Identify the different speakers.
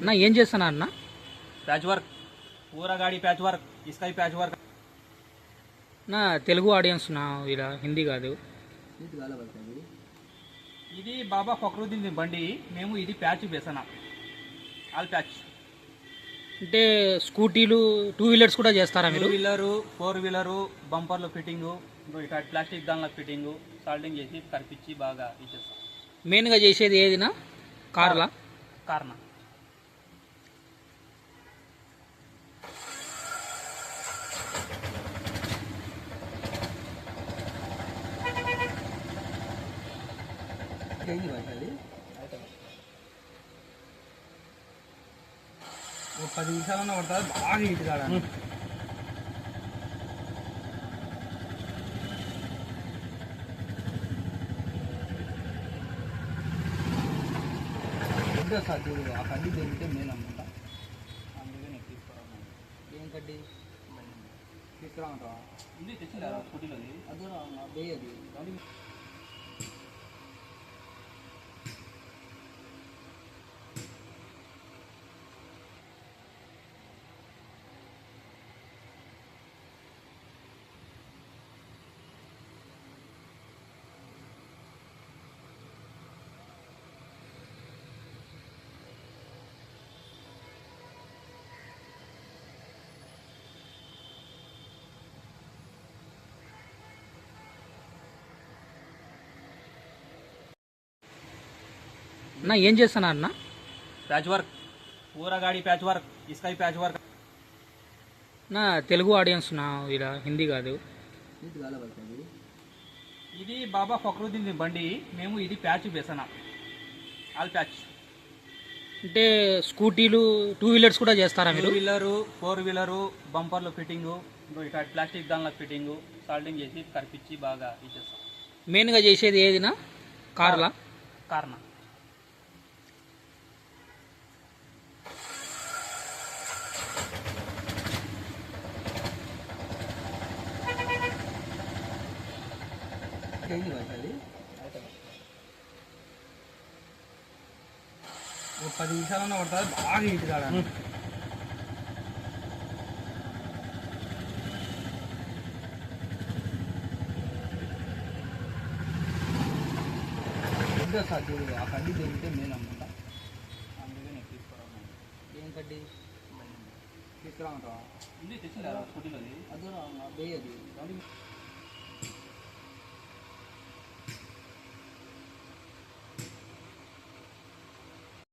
Speaker 1: అన్న ఏం చేస్తాను అన్న?
Speaker 2: ప్యాచ్ వర్క్ ఊరగాడి ప్యాచ్ వర్క్ ఇస్కాయ్ ప్యాచ్ వర్క్
Speaker 1: నా తెలుగు ఆడియన్స్ నా ఇలా హిందీ కాదు.
Speaker 2: ఇది బాబా ఫక్రుద్దీన్ బండి. మేము ఇది ప్యాచ్ వేసానా? All patch.
Speaker 1: అంటే స్కూటీలు టూ వీలర్స్ కూడా చేస్తారా మీరు?
Speaker 2: టూ వీలరు ఫోర్ వీలరు బంపర్లు ఫిట్టింగు ఇక్కడ ప్లాస్టిక్ దానిలో ఫిట్టింగు సాల్టింగ్ చేసి కరిపించి బాగా ఇచ్చేస్తాం.
Speaker 1: మెయిన్గా చేసేది ఏదినా? కార్లా? కార్నా?
Speaker 2: కారణం
Speaker 3: ఒక పది నిమిషాలన్నా పడుతుంది బాగా హీట్ సార్ చూడు ఆ కడ్డీ దొరికితే మేలు అనమాట
Speaker 2: అందుకే నేను తీసుకురాను
Speaker 3: ఏం కడ్డీ? తీసుకురామంటావా?
Speaker 2: ఇది తెచ్చిందా స్కూటీలోది.
Speaker 3: అదే బే అది
Speaker 1: అన్న ఏం చేస్తున్నా అన్న?
Speaker 2: ప్యాచ్ వర్క్ ఊరగాడి ప్యాచ్ వర్క్ ఇస్కై ప్యాచ్ వర్క్
Speaker 1: నా తెలుగు ఆడియన్స్ నా ఇలా హిందీ కాదు.
Speaker 2: ఇది బాబా ఫక్రుద్దీన్ బండి. మేము ఇది ప్యాచ్ వేసాను ఆల్ ప్యాచ్.
Speaker 1: అంటే స్కూటీలు టూ వీలర్స్ కూడా చేస్తారా మీరు?
Speaker 2: వీలరు ఫోర్ వీలరు బంపర్లు ఫిట్టింగు ఇక్కడ ప్లాస్టిక్ దానిలో ఫిట్టింగు సాల్టింగ్ చేసి కరిపించి బాగా ఇచ్చేస్తాం.
Speaker 1: మెయిన్గా చేసేది ఏదినా? కార్లా?
Speaker 3: కార్నా? ఒక పది నిమిషాలన్నా పడుతుంది బాగా హీట్ కాడ ఇద్దరు సార్ చూడు ఆ కడ్డీ దొరికితే మేలు అనమాట
Speaker 2: అందుకే నేను తీసుకురాను
Speaker 3: ఏం కడ్డీ? తీసుకురామంటావా?
Speaker 2: ఇది తెచ్చిందా స్కూటీలోది.
Speaker 3: అదే బే అది